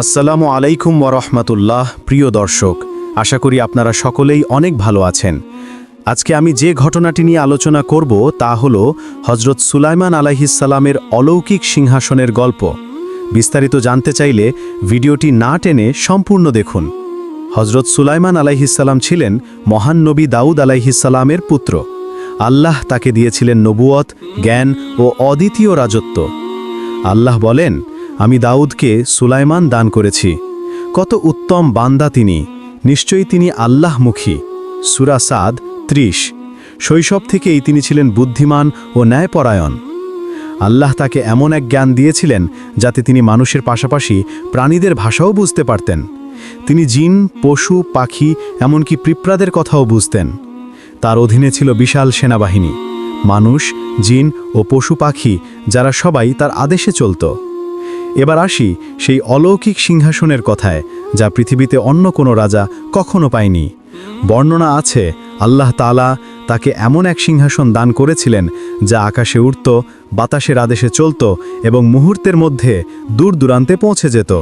আসসালামু আলাইকুম ওরহমতুল্লাহ প্রিয় দর্শক, আশা করি আপনারা সকলেই অনেক ভালো আছেন। আজকে আমি যে ঘটনাটি নিয়ে আলোচনা করব তা হল হজরত সুলাইমান আলাইহিসাল্লামের অলৌকিক সিংহাসনের গল্প। বিস্তারিত জানতে চাইলে ভিডিওটি না টেনে সম্পূর্ণ দেখুন। হজরত সুলাইমান আলাইহিসাল্লাম ছিলেন মহান নবী দাউদ আলাইহিসাল্লামের পুত্র। আল্লাহ তাকে দিয়েছিলেন নবুয়ত জ্ঞান ও অদ্বিতীয় রাজত্ব। আল্লাহ বলেন আমি দাউদকে সুলাইমান দান করেছি। কত উত্তম বান্দা তিনি। নিশ্চয়ই তিনি আল্লাহমুখী। সুরা সাদ ত্রিশ। শৈশব থেকেই তিনি ছিলেন বুদ্ধিমান ও ন্যায়পরায়ণ। আল্লাহ তাকে এমন এক জ্ঞান দিয়েছিলেন যাতে তিনি মানুষের পাশাপাশি প্রাণীদের ভাষাও বুঝতে পারতেন। তিনি জিন, পশু, পাখি, এমনকি পিঁপড়াদের কথাও বুঝতেন। তার অধীনে ছিল বিশাল সেনাবাহিনী। মানুষ, জিন ও পশু পাখি, যারা সবাই তার আদেশে চলত। এবার আসি সেই অলৌকিক সিংহাসনের কথায়, যা পৃথিবীতে অন্য কোনো রাজা কখনো পায়নি। বর্ণনা আছে, আল্লাহ তালা তাকে এমন এক সিংহাসন দান করেছিলেন, যা আকাশে উড়ত, বাতাসের আদেশে চলত এবং মুহূর্তের মধ্যে দূর দূরান্তে পৌঁছে যেত।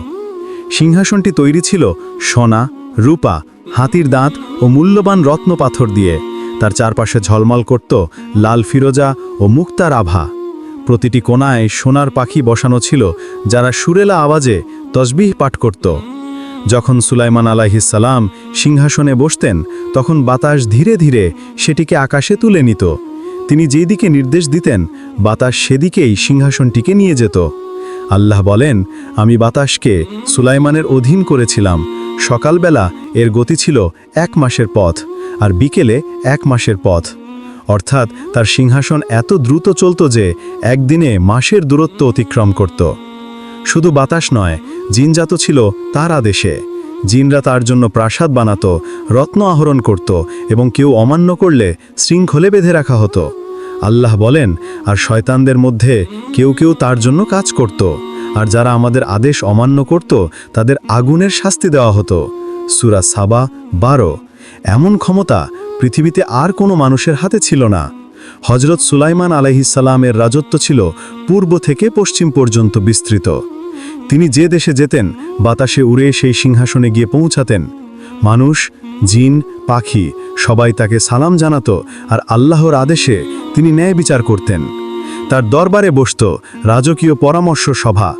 সিংহাসনটি তৈরি ছিল সোনা, রূপা, হাতির দাঁত ও মূল্যবান রত্ন পাথর দিয়ে। তার চারপাশে ঝলমল করত লাল ফিরোজা ও মুক্তার আভা। প্রতিটি কোনায় সোনার পাখি বসানো ছিল, যারা সুরেলা আওয়াজে তসবিহ পাঠ করত। যখন সুলাইমান আলাহিসাল্লাম সিংহাসনে বসতেন, তখন বাতাস ধীরে ধীরে সেটিকে আকাশে তুলে নিত। তিনি যেদিকে নির্দেশ দিতেন, বাতাস সেদিকেই সিংহাসনটিকে নিয়ে যেত। আল্লাহ বলেন, আমি বাতাসকে সুলাইমানের অধীন করেছিলাম। সকালবেলা এর গতি ছিল এক মাসের পথ, আর বিকেলে এক মাসের পথ। অর্থাৎ তার সিংহাসন এত দ্রুত চলত যে একদিনে মাসের দূরত্ব অতিক্রম করত। শুধু বাতাস নয়, জিনজাত ছিল তার আদেশে জিনরা তার জন্য প্রাসাদ বানাত, রত্ন আহরণ করত এবং কেউ অমান্য করলে শৃঙ্খলে বেঁধে রাখা হতো। আল্লাহ বলেন, আর শয়তানদের মধ্যে কেউ কেউ তার জন্য কাজ করত, আর যারা আমাদের আদেশ অমান্য করত, তাদের আগুনের শাস্তি দেওয়া হতো। সুরা সাবা বারো। এমন ক্ষমতা পৃথিবীতে আর কোনো মানুষের হাতে ছিল না। হজরত সুলাইমান আলাইহিসাল্লামের রাজত্ব ছিল পূর্ব থেকে পশ্চিম পর্যন্ত বিস্তৃত। তিনি যে দেশে যেতেন, বাতাসে উড়ে সেই সিংহাসনে গিয়ে পৌঁছাতেন। মানুষ, জিন, পাখি সবাই তাকে সালাম জানাত আর আল্লাহর আদেশে তিনি ন্যায় বিচার করতেন। তার দরবারে বসত রাজকীয় পরামর্শ সভা।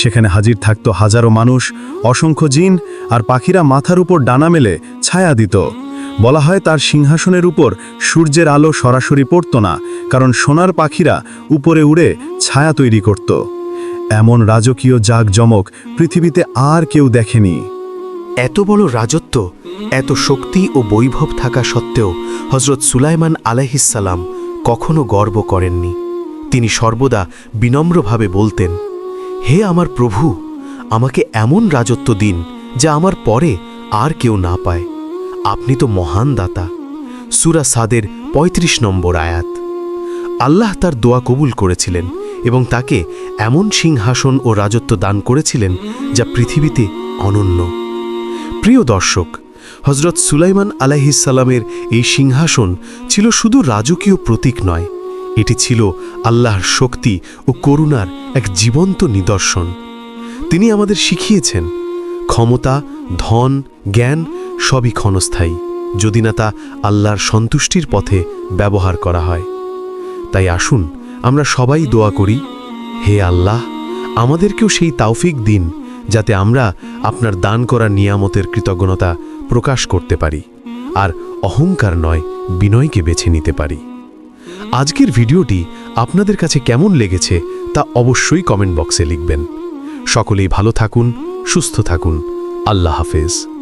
সেখানে হাজির থাকত হাজারো মানুষ, অসংখ্য জিন আর পাখিরা মাথার উপর ডানা মেলে ছায়া দিত। বলা হয় তার সিংহাসনের উপর সূর্যের আলো সরাসরি পড়ত না, কারণ সোনার পাখিরা উপরে উড়ে ছায়া তৈরি করত। এমন রাজকীয় জাঁকজমক পৃথিবীতে আর কেউ দেখেনি। এত বড় রাজত্ব, এত শক্তি ও বৈভব থাকা সত্ত্বেও হজরত সুলাইমান আলাইহিসাল্লাম কখনো গর্ব করেননি। তিনি সর্বদা বিনম্রভাবে বলতেন হে আমার প্রভু, আমাকে এমন রাজত্ব দিন যা আমার পরে আর কেউ না পায়। আপনি তো মহান দাতা। সুরা সাদের ৩৫ নম্বর আয়াত। আল্লাহ তার দোয়া কবুল করেছিলেন এবং তাকে এমন সিংহাসন ও রাজত্ব দান করেছিলেন যা পৃথিবীতে অনন্য। প্রিয় দর্শক হজরত সুলাইমান আলাইহিসাল্লামের এই সিংহাসন ছিল শুধু রাজকীয় প্রতীক নয় এটি ছিল আল্লাহর শক্তি ও করুণার এক জীবন্ত নিদর্শন। তিনি আমাদের শিখিয়েছেন, ক্ষমতা, ধন, জ্ঞান সবই ক্ষণস্থায়ী, যদি না তা আল্লাহর সন্তুষ্টির পথে ব্যবহার করা হয়। তাই আসুন, আমরা সবাই দোয়া করি, হে আল্লাহ, আমাদেরকেও সেই তাওফিক দিন যাতে আমরা আপনার দান করা নিয়ামতের কৃতজ্ঞতা প্রকাশ করতে পারি, আর অহংকার নয়, বিনয়কে বেছে নিতে পারি। আজকের ভিডিওটি আপনাদের কাছে কেমন লেগেছে তা অবশ্যই কমেন্ট বক্সে লিখবেন। সকলেই ভালো থাকুন, সুস্থ থাকুন। আল্লাহ হাফেজ।